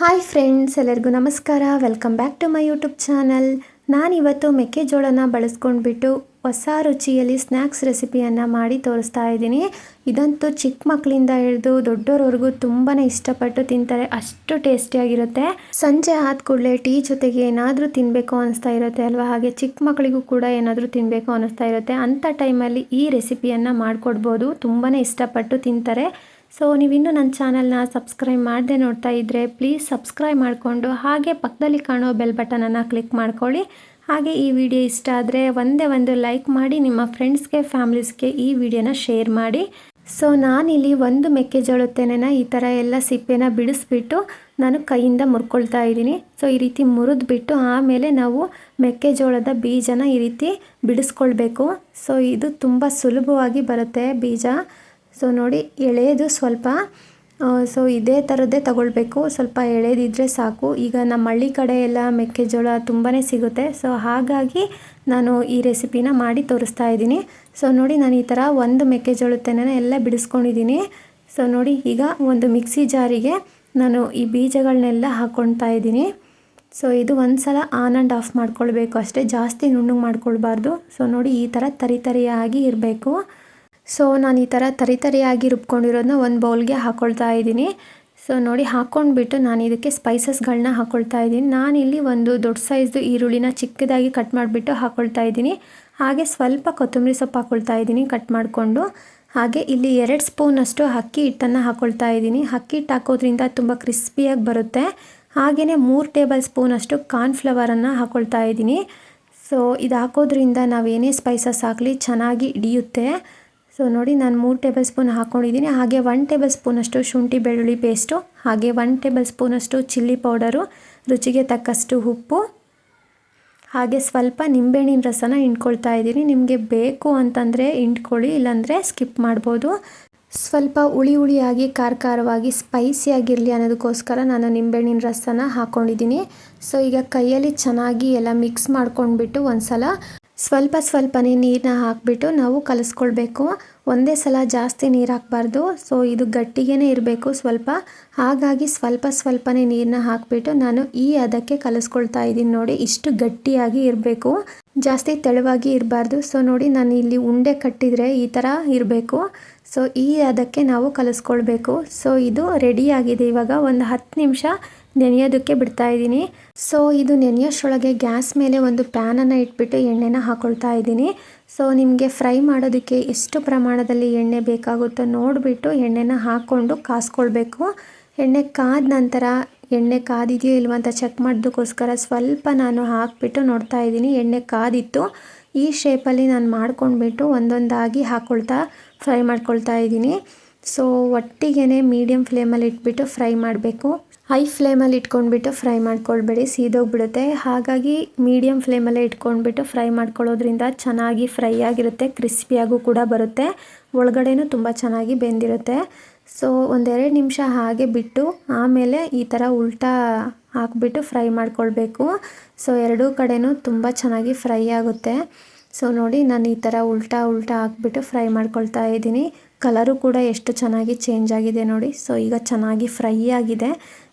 Hi friends, ಎಲ್ಲರಿಗೂ ನಮಸ್ಕಾರ. Welcome back to my YouTube channel. ನಾನಿವತ್ತು ಮೆಕ್ಕೆಜೋಳನ ಬಳಸ್ಕೊಂಡ್ಬಿಟ್ಟು ಹೊಸ ರುಚಿಯಲ್ಲಿ ಸ್ನ್ಯಾಕ್ಸ್ ರೆಸಿಪಿಯನ್ನು ಮಾಡಿ ತೋರಿಸ್ತಾ ಇದ್ದೀನಿ. ಇದಂತೂ ಚಿಕ್ಕ ಮಕ್ಕಳಿಂದ ಹಿಡಿದು ದೊಡ್ಡೋರವರೆಗೂ ತುಂಬಾ ಇಷ್ಟಪಟ್ಟು ತಿಂತಾರೆ. ಅಷ್ಟು ಟೇಸ್ಟಿಯಾಗಿರುತ್ತೆ. ಸಂಜೆ ಆದ ಕೂಡಲೇ ಟೀ ಜೊತೆಗೆ ಏನಾದರೂ ತಿನ್ನಬೇಕು ಅನಿಸ್ತಾ ಇರುತ್ತೆ ಅಲ್ವಾ? ಹಾಗೆ ಚಿಕ್ಕ ಮಕ್ಕಳಿಗೂ ಕೂಡ ಏನಾದರೂ ತಿನ್ನಬೇಕು ಅನಿಸ್ತಾ ಇರುತ್ತೆ. ಅಂಥ ಟೈಮಲ್ಲಿ ಈ ರೆಸಿಪಿಯನ್ನು ಮಾಡಿಕೊಡ್ಬೋದು. ತುಂಬಾ ಇಷ್ಟಪಟ್ಟು ತಿಂತಾರೆ. ಸೊ ನೀವಿನ್ನೂ ನನ್ನ ಚಾನಲ್ನ ಸಬ್ಸ್ಕ್ರೈಬ್ ಮಾಡದೆ ನೋಡ್ತಾ ಇದ್ದರೆ ಪ್ಲೀಸ್ ಸಬ್ಸ್ಕ್ರೈಬ್ ಮಾಡಿಕೊಂಡು ಹಾಗೆ ಪಕ್ಕದಲ್ಲಿ ಕಾಣೋ ಬೆಲ್ ಬಟನನ್ನು ಕ್ಲಿಕ್ ಮಾಡ್ಕೊಳ್ಳಿ. ಹಾಗೆ ಈ ವಿಡಿಯೋ ಇಷ್ಟ ಆದರೆ ಒಂದೇ ಒಂದು ಲೈಕ್ ಮಾಡಿ ನಿಮ್ಮ ಫ್ರೆಂಡ್ಸ್ಗೆ ಫ್ಯಾಮ್ಲೀಸ್ಗೆ ಈ ವಿಡಿಯೋನ ಶೇರ್ ಮಾಡಿ. ಸೊ ನಾನಿಲ್ಲಿ ಒಂದು ಮೆಕ್ಕೆಜೋಳ ತೆನೆನ ಈ ಥರ ಎಲ್ಲ ಸಿಪ್ಪೆನ ಬಿಡಿಸ್ಬಿಟ್ಟು ನಾನು ಕೈಯಿಂದ ಮುರ್ಕೊಳ್ತಾ ಇದ್ದೀನಿ. ಸೊ ಈ ರೀತಿ ಮುರಿದ್ಬಿಟ್ಟು ಆಮೇಲೆ ನಾವು ಮೆಕ್ಕೆಜೋಳದ ಬೀಜನ ಈ ರೀತಿ ಬಿಡಿಸ್ಕೊಳ್ಬೇಕು. ಸೊ ಇದು ತುಂಬ ಸುಲಭವಾಗಿ ಬರುತ್ತೆ ಬೀಜ. ಸೊ ನೋಡಿ, ಎಳೆಯದು ಸ್ವಲ್ಪ ಸೊ ಇದೇ ಥರದ್ದೇ ತಗೊಳ್ಬೇಕು. ಸ್ವಲ್ಪ ಎಳೆದಿದ್ದರೆ ಸಾಕು. ಈಗ ನಮ್ಮ ಹಳ್ಳಿ ಕಡೆ ಎಲ್ಲ ಮೆಕ್ಕೆಜೋಳ ತುಂಬಾ ಸಿಗುತ್ತೆ. ಸೊ ಹಾಗಾಗಿ ನಾನು ಈ ರೆಸಿಪಿನ ಮಾಡಿ ತೋರಿಸ್ತಾ ಇದ್ದೀನಿ. ಸೊ ನೋಡಿ, ನಾನು ಈ ಥರ ಒಂದು ಮೆಕ್ಕೆಜೋಳ ತೆನೆನ ಎಲ್ಲ ಬಿಡಿಸ್ಕೊಂಡಿದ್ದೀನಿ. ಸೊ ನೋಡಿ, ಈಗ ಒಂದು ಮಿಕ್ಸಿ ಜಾರಿಗೆ ನಾನು ಈ ಬೀಜಗಳನ್ನೆಲ್ಲ ಹಾಕ್ಕೊಳ್ತಾ ಇದ್ದೀನಿ. ಸೊ ಇದು ಒಂದು ಸಲ ಆನ್ ಆ್ಯಂಡ್ ಆಫ್ ಮಾಡ್ಕೊಳ್ಬೇಕು. ಅಷ್ಟೇ ಜಾಸ್ತಿ ನುಣ್ಣಗೆ ಮಾಡ್ಕೊಳ್ಬಾರ್ದು. ಸೊ ನೋಡಿ, ಈ ಥರ ತರಿತರಿಯಾಗಿ ಇರಬೇಕು. ಸೊ ನಾನು ಈ ಥರ ತರಿ ತರಿಯಾಗಿ ರುಬ್ಕೊಂಡಿರೋದನ್ನ ಒಂದು ಬೌಲ್ಗೆ ಹಾಕ್ಕೊಳ್ತಾ ಇದ್ದೀನಿ. ಸೊ ನೋಡಿ ಹಾಕ್ಕೊಂಡ್ಬಿಟ್ಟು ನಾನು ಇದಕ್ಕೆ ಸ್ಪೈಸಸ್ಗಳನ್ನ ಹಾಕ್ಕೊಳ್ತಾ ಇದ್ದೀನಿ. ನಾನಿಲ್ಲಿ ಒಂದು ದೊಡ್ಡ ಸೈಜ್ದು ಈರುಳ್ಳಿನ ಚಿಕ್ಕದಾಗಿ ಕಟ್ ಮಾಡಿಬಿಟ್ಟು ಹಾಕ್ಕೊಳ್ತಾ ಇದ್ದೀನಿ. ಹಾಗೆ ಸ್ವಲ್ಪ ಕೊತ್ತಂಬರಿ ಸೊಪ್ಪು ಹಾಕ್ಕೊಳ್ತಾ ಇದ್ದೀನಿ ಕಟ್ ಮಾಡಿಕೊಂಡು. ಹಾಗೆ ಇಲ್ಲಿ ಎರಡು ಸ್ಪೂನಷ್ಟು ಅಕ್ಕಿ ಹಿಟ್ಟನ್ನು ಹಾಕ್ಕೊಳ್ತಾ ಇದ್ದೀನಿ. ಅಕ್ಕಿ ಹಿಟ್ಟು ಹಾಕೋದ್ರಿಂದ ತುಂಬ ಕ್ರಿಸ್ಪಿಯಾಗಿ ಬರುತ್ತೆ. ಹಾಗೆಯೇ ಮೂರು ಟೇಬಲ್ ಸ್ಪೂನಷ್ಟು ಕಾರ್ನ್ಫ್ಲವರನ್ನು ಹಾಕ್ಕೊಳ್ತಾ ಇದ್ದೀನಿ. ಸೊ ಇದು ಹಾಕೋದ್ರಿಂದ ನಾವೇನೇ ಸ್ಪೈಸಸ್ ಹಾಕಲಿ ಚೆನ್ನಾಗಿ ಹಿಡಿಯುತ್ತೆ. ಸೊ ನೋಡಿ ನಾನು ಮೂರು ಟೇಬಲ್ ಸ್ಪೂನ್ ಹಾಕ್ಕೊಂಡಿದ್ದೀನಿ ಹಾಗೆ ಒನ್ ಟೇಬಲ್ ಸ್ಪೂನಷ್ಟು ಶುಂಠಿ ಬೆಳ್ಳುಳ್ಳಿ ಪೇಸ್ಟು ಹಾಗೆ ಒನ್ ಟೇಬಲ್ ಸ್ಪೂನಷ್ಟು ಚಿಲ್ಲಿ ಪೌಡರು ರುಚಿಗೆ ತಕ್ಕಷ್ಟು ಉಪ್ಪು, ಹಾಗೆ ಸ್ವಲ್ಪ ನಿಂಬೆಹಣ್ಣಿನ ರಸನ ಹಿಂಡ್ಕೊಳ್ತಾ ಇದ್ದೀನಿ ನಿಮಗೆ ಬೇಕು ಅಂತಂದರೆ ಹಿಂಡ್ಕೊಳ್ಳಿ, ಇಲ್ಲಾಂದರೆ ಸ್ಕಿಪ್ ಮಾಡ್ಬೋದು. ಸ್ವಲ್ಪ ಹುಳಿ ಹುಳಿಯಾಗಿ ಖಾರ ಖಾರವಾಗಿ ಸ್ಪೈಸಿಯಾಗಿರಲಿ ಅನ್ನೋದಕ್ಕೋಸ್ಕರ ನಾನು ನಿಂಬೆಹಣ್ಣಿನ ರಸನ ಹಾಕ್ಕೊಂಡಿದ್ದೀನಿ ಸೊ ಈಗ ಕೈಯಲ್ಲಿ ಚೆನ್ನಾಗಿ ಎಲ್ಲ ಮಿಕ್ಸ್ ಮಾಡ್ಕೊಂಡ್ಬಿಟ್ಟು ಒಂದು ಸಲ ಸ್ವಲ್ಪ ಸ್ವಲ್ಪನೇ ನೀರನ್ನ ಹಾಕಿಬಿಟ್ಟು ನಾವು ಕಲಿಸ್ಕೊಳ್ಬೇಕು. ಒಂದೇ ಸಲ ಜಾಸ್ತಿ ನೀರು ಹಾಕಬಾರ್ದು. ಸೊ ಇದು ಗಟ್ಟಿಗೇ ಇರಬೇಕು. ಸ್ವಲ್ಪ ಹಾಗಾಗಿ ಸ್ವಲ್ಪ ಸ್ವಲ್ಪನೇ ನೀರನ್ನ ಹಾಕಿಬಿಟ್ಟು ನಾನು ಈ ಅದಕ್ಕೆ ಕಲಿಸ್ಕೊಳ್ತಾ ಇದ್ದೀನಿ ನೋಡಿ, ಇಷ್ಟು ಗಟ್ಟಿಯಾಗಿ ಇರಬೇಕು. ಜಾಸ್ತಿ ತೆಳುವಾಗಿ ಇರಬಾರ್ದು. ಸೊ ನೋಡಿ, ನಾನು ಇಲ್ಲಿ ಉಂಡೆ ಕಟ್ಟಿದರೆ ಈ ಥರ ಇರಬೇಕು. ಸೊ ಈ ಅದಕ್ಕೆ ನಾವು ಕಲಿಸ್ಕೊಳ್ಬೇಕು. ಸೊ ಇದು ರೆಡಿಯಾಗಿದೆ ಇವಾಗ ಒಂದು ಹತ್ತು ನಿಮಿಷ ನೆನೆಯೋದಕ್ಕೆ ಬಿಡ್ತಾ ಇದ್ದೀನಿ. ಸೊ ಇದು ನೆನೆಯೋಷ್ಟೊಳಗೆ ಗ್ಯಾಸ್ ಮೇಲೆ ಒಂದು ಪ್ಯಾನನ್ನು ಇಟ್ಬಿಟ್ಟು ಎಣ್ಣೆನ ಹಾಕ್ಕೊಳ್ತಾ ಇದ್ದೀನಿ. ಸೊ ನಿಮಗೆ ಫ್ರೈ ಮಾಡೋದಕ್ಕೆ ಎಷ್ಟು ಪ್ರಮಾಣದಲ್ಲಿ ಎಣ್ಣೆ ಬೇಕಾಗುತ್ತೋ ನೋಡಿಬಿಟ್ಟು ಎಣ್ಣೆನ ಹಾಕ್ಕೊಂಡು ಕಾಸ್ಕೊಳ್ಬೇಕು. ಎಣ್ಣೆ ಕಾದ ನಂತರ, ಎಣ್ಣೆ ಕಾದಿದೆಯೋ ಇಲ್ವ ಅಂತ ಚೆಕ್ ಮಾಡೋದಕ್ಕೋಸ್ಕರ ಸ್ವಲ್ಪ ನಾನು ಹಾಕಿಬಿಟ್ಟು ನೋಡ್ತಾ ಇದ್ದೀನಿ. ಎಣ್ಣೆ ಕಾದಿತ್ತು, ಈ ಶೇಪಲ್ಲಿ ನಾನು ಮಾಡ್ಕೊಂಡ್ಬಿಟ್ಟು ಒಂದೊಂದಾಗಿ ಹಾಕ್ಕೊಳ್ತಾ ಫ್ರೈ ಮಾಡ್ಕೊಳ್ತಾ ಇದ್ದೀನಿ. ಸೊ ಒಟ್ಟಿಗೆ ಮೀಡಿಯಮ್ ಫ್ಲೇಮಲ್ಲಿ ಇಟ್ಬಿಟ್ಟು ಫ್ರೈ ಮಾಡಬೇಕು. ಹೈ ಫ್ಲೇಮಲ್ಲಿ ಇಟ್ಕೊಂಡ್ಬಿಟ್ಟು ಫ್ರೈ ಮಾಡ್ಕೊಳ್ಬೇಡಿ, ಸೀದೋಗ್ಬಿಡುತ್ತೆ. ಹಾಗಾಗಿ ಮೀಡಿಯಮ್ ಫ್ಲೇಮಲ್ಲೇ ಇಟ್ಕೊಂಡ್ಬಿಟ್ಟು ಫ್ರೈ ಮಾಡ್ಕೊಳ್ಳೋದ್ರಿಂದ ಚೆನ್ನಾಗಿ ಫ್ರೈ ಆಗಿರುತ್ತೆ ಕ್ರಿಸ್ಪಿಯಾಗೂ ಕೂಡ ಬರುತ್ತೆ. ಒಳಗಡೆನೂ ತುಂಬ ಚೆನ್ನಾಗಿ ಬೆಂದಿರುತ್ತೆ. ಸೊ ಒಂದೆರಡು ನಿಮಿಷ ಹಾಗೆ ಬಿಟ್ಟು ಆಮೇಲೆ ಈ ಥರ ಉಲ್ಟಾ ಹಾಕ್ಬಿಟ್ಟು ಫ್ರೈ ಮಾಡ್ಕೊಳ್ಬೇಕು. ಸೊ ಎರಡೂ ಕಡೆಯೂ ತುಂಬ ಚೆನ್ನಾಗಿ ಫ್ರೈ ಆಗುತ್ತೆ. ಸೊ ನೋಡಿ, ನಾನು ಈ ಥರ ಉಲ್ಟಾ ಉಲ್ಟಾ ಹಾಕ್ಬಿಟ್ಟು ಫ್ರೈ ಮಾಡ್ಕೊಳ್ತಾ ಇದ್ದೀನಿ. ಕಲರು ಕೂಡ ಎಷ್ಟು ಚೆನ್ನಾಗಿ ಚೇಂಜ್ ಆಗಿದೆ ನೋಡಿ. ಸೊ ಈಗ ಚೆನ್ನಾಗಿ ಫ್ರೈ ಆಗಿದೆ.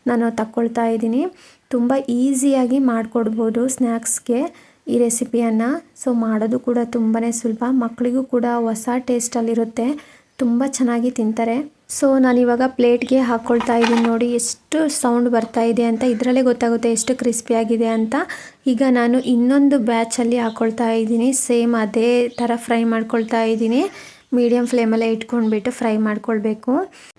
ನಾನು ತಕ್ಕೊಳ್ತಾ ಇದ್ದೀನಿ. ತುಂಬ ಈಸಿಯಾಗಿ ಮಾಡಿಕೊಡ್ಬೋದು ಸ್ನ್ಯಾಕ್ಸ್ಗೆ ಈ ರೆಸಿಪಿಯನ್ನು ಸೊ ಮಾಡೋದು ಕೂಡ ತುಂಬಾ ಸುಲಭ. ಮಕ್ಕಳಿಗೂ ಕೂಡ ಹೊಸ ಟೇಸ್ಟಲ್ಲಿರುತ್ತೆ ತುಂಬ ಚೆನ್ನಾಗಿ ತಿಂತಾರೆ. ಸೊ ನಾನಿವಾಗ ಪ್ಲೇಟ್ಗೆ ಹಾಕ್ಕೊಳ್ತಾ ಇದ್ದೀನಿ ನೋಡಿ. ಎಷ್ಟು ಸೌಂಡ್ ಬರ್ತಾ ಇದೆ ಅಂತ. ಇದರಲ್ಲೇ ಗೊತ್ತಾಗುತ್ತೆ ಎಷ್ಟು ಕ್ರಿಸ್ಪಿಯಾಗಿದೆ ಅಂತ. ಈಗ ನಾನು ಇನ್ನೊಂದು ಬ್ಯಾಚಲ್ಲಿ ಹಾಕ್ಕೊಳ್ತಾ ಇದ್ದೀನಿ. ಸೇಮ್ ಅದೇ ಥರ ಫ್ರೈ ಮಾಡ್ಕೊಳ್ತಾ ಇದ್ದೀನಿ. ಮೀಡಿಯಮ್ ಫ್ಲೇಮಲ್ಲೇ ಇಟ್ಕೊಂಡ್ಬಿಟ್ಟು ಫ್ರೈ ಮಾಡ್ಕೊಳ್ಬೇಕು.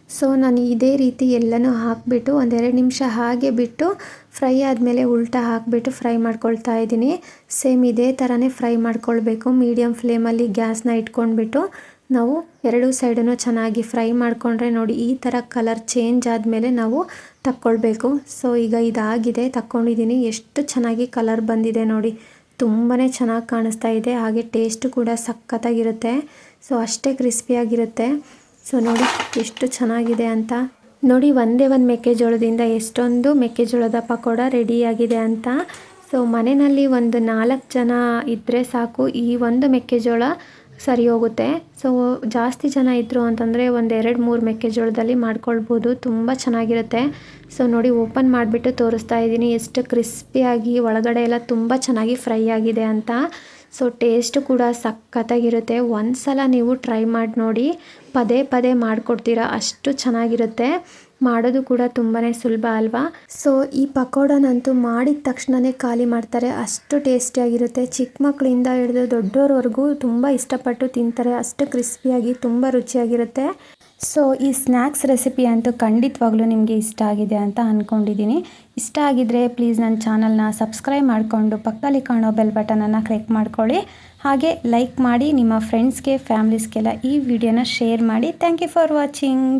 ಸೊ, ನಾನು ಇದೇ ರೀತಿ ಎಲ್ಲನೂ ಹಾಕಿಬಿಟ್ಟು ಒಂದೆರಡು ನಿಮಿಷ ಹಾಗೆ ಬಿಟ್ಟು ಫ್ರೈ ಆದಮೇಲೆ ಉಲ್ಟಾ ಹಾಕಿಬಿಟ್ಟು ಫ್ರೈ ಮಾಡ್ಕೊಳ್ತಾ ಇದ್ದೀನಿ. ಸೇಮ್ ಇದೇ ಥರನೇ ಫ್ರೈ ಮಾಡ್ಕೊಳ್ಬೇಕು. ಮೀಡಿಯಮ್ ಫ್ಲೇಮಲ್ಲಿ ಗ್ಯಾಸ್ನ ಇಟ್ಕೊಂಡ್ಬಿಟ್ಟು ನಾವು ಎರಡೂ ಸೈಡನ್ನು ಚೆನ್ನಾಗಿ ಫ್ರೈ ಮಾಡಿಕೊಂಡ್ರೆ ನೋಡಿ ಈ ಥರ ಕಲರ್ ಚೇಂಜ್ ಆದಮೇಲೆ ನಾವು ತಕ್ಕೊಳ್ಬೇಕು. ಸೊ, ಈಗ ಇದಾಗಿದೆ. ತಕ್ಕೊಂಡಿದ್ದೀನಿ. ಎಷ್ಟು ಚೆನ್ನಾಗಿ ಕಲರ್ ಬಂದಿದೆ ನೋಡಿ. ತುಂಬಾ ಚೆನ್ನಾಗಿ ಕಾಣಿಸ್ತಾ ಇದೆ. ಹಾಗೆ ಟೇಸ್ಟು ಕೂಡ ಸಖತ್ತಾಗಿರುತ್ತೆ. ಸೊ ಅಷ್ಟೇ ಕ್ರಿಸ್ಪಿಯಾಗಿರುತ್ತೆ ಸೊ ನೋಡಿ ಎಷ್ಟು ಚೆನ್ನಾಗಿದೆ ಅಂತ. ನೋಡಿ, ಒಂದೇ ಒಂದು ಮೆಕ್ಕೆಜೋಳದಿಂದ ಎಷ್ಟೊಂದು ಮೆಕ್ಕೆಜೋಳದ ಪಕೋಡ ರೆಡಿಯಾಗಿದೆ ಅಂತ. ಸೊ ಮನೆಯಲ್ಲಿ ಒಂದು ನಾಲ್ಕು ಜನ ಇದ್ದರೆ ಸಾಕು ಈ ಒಂದು ಮೆಕ್ಕೆಜೋಳ. ಸರಿ ಹೋಗುತ್ತೆ. ಸೊ ಜಾಸ್ತಿ ಜನ ಇದ್ದರು ಅಂತಂದರೆ ಒಂದು ಎರಡು ಮೂರು ಮೆಕ್ಕೆಜೋಳದಲ್ಲಿ ಮಾಡ್ಕೊಳ್ಬೋದು. ತುಂಬ ಚೆನ್ನಾಗಿರುತ್ತೆ. ಸೊ ನೋಡಿ ಓಪನ್ ಮಾಡಿಬಿಟ್ಟು ತೋರಿಸ್ತಾ ಇದ್ದೀನಿ. ಎಷ್ಟು ಕ್ರಿಸ್ಪಿಯಾಗಿ ಒಳಗಡೆ ಎಲ್ಲ ತುಂಬ ಚೆನ್ನಾಗಿ ಫ್ರೈ ಆಗಿದೆ ಅಂತ. ಸೊ ಟೇಸ್ಟು ಕೂಡ ಸಖತ್ತಾಗಿರುತ್ತೆ. ಒಂದು ಸಲ ನೀವು ಟ್ರೈ ಮಾಡಿ ನೋಡಿ. ಪದೇ ಪದೇ ಮಾಡಿಕೊಡ್ತೀರಾ. ಅಷ್ಟು ಚೆನ್ನಾಗಿರುತ್ತೆ. ಮಾಡೋದು ಕೂಡ ತುಂಬಾ ಸುಲಭ ಅಲ್ವಾ? ಸೊ ಈ ಪಕೋಡನಂತೂ ಮಾಡಿದ ತಕ್ಷಣವೇ ಖಾಲಿ ಮಾಡ್ತಾರೆ. ಅಷ್ಟು ಟೇಸ್ಟಿಯಾಗಿರುತ್ತೆ ಚಿಕ್ಕ ಮಕ್ಕಳಿಂದ ಹಿಡಿದು ದೊಡ್ಡೋರವರೆಗೂ ತುಂಬ ಇಷ್ಟಪಟ್ಟು ತಿಂತಾರೆ. ಅಷ್ಟು ಕ್ರಿಸ್ಪಿಯಾಗಿ ತುಂಬ ರುಚಿಯಾಗಿರುತ್ತೆ. ಸೊ ಈ ಸ್ನ್ಯಾಕ್ಸ್ ರೆಸಿಪಿ ಅಂತೂ ಖಂಡಿತವಾಗ್ಲೂ ನಿಮಗೆ ಇಷ್ಟ ಆಗಿದೆ ಅಂತ ಅಂದ್ಕೊಂಡಿದ್ದೀನಿ ಇಷ್ಟ ಆಗಿದ್ದರೆ ಪ್ಲೀಸ್ ನನ್ನ ಚಾನಲ್ನ ಸಬ್ಸ್ಕ್ರೈಬ್ ಮಾಡಿಕೊಂಡು ಪಕ್ಕದಲ್ಲಿ ಕಾಣೋ ಬೆಲ್ ಬಟನನ್ನು ಕ್ಲಿಕ್ ಮಾಡ್ಕೊಳ್ಳಿ. ಹಾಗೆ ಲೈಕ್ ಮಾಡಿ ನಿಮ್ಮ ಫ್ರೆಂಡ್ಸ್ಗೆ ಫ್ಯಾಮ್ಲೀಸ್ಗೆಲ್ಲ ಈ ವಿಡಿಯೋನ ಶೇರ್ ಮಾಡಿ. Thank you for watching